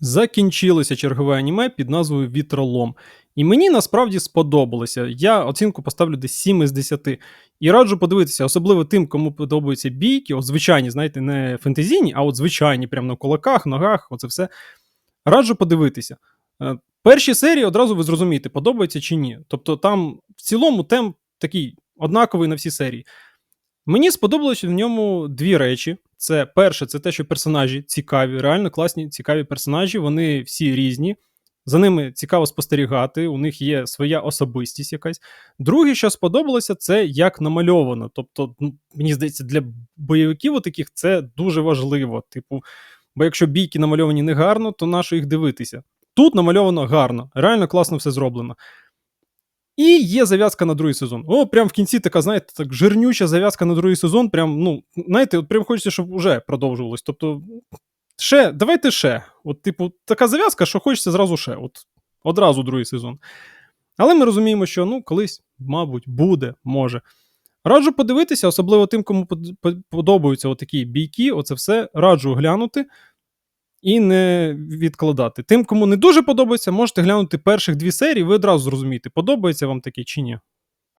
Закінчилося чергове аніме під назвою Вітролом. І мені насправді сподобалося. Я оцінку поставлю десь 7 із 10. І раджу подивитися, особливо тим, кому подобаються бійки, от звичайні, знаєте, не фентезійні, а от звичайні, прямо на кулаках, ногах, оце все. Раджу подивитися. Е, Перші серії одразу ви зрозумієте, подобається чи ні. Тобто там в цілому темп такий однаковий на всі серії. Мені сподобалось в ньому дві речі. Це перше, це те, що персонажі цікаві, реально класні, цікаві персонажі, вони всі різні. За ними цікаво спостерігати, у них є своя особистість якась. Друге, що сподобалося, це як намальовано. Тобто, ну, мені здається, для бойовиків таких це дуже важливо. Типу, бо якщо бійки намальовані не гарно, то нащо їх дивитися? Тут намальовано гарно, реально класно все зроблено. І є зав'язка на другий сезон. О, прям в кінці така, знаєте, так жирнюча зав'язка на другий сезон. Прям, ну, знаєте, от прям хочеться, щоб вже продовжувалось. Тобто, ще, давайте ще. От, типу, така зав'язка, що хочеться зразу ще. От, одразу другий сезон. Але ми розуміємо, що ну, колись, мабуть, буде, може. Раджу подивитися, особливо тим, кому под- под- подобаються такі бійки, оце все раджу глянути і не відкладати. Тим, кому не дуже подобається, можете глянути перших дві серії, ви одразу зрозумієте, подобається вам таке чи ні.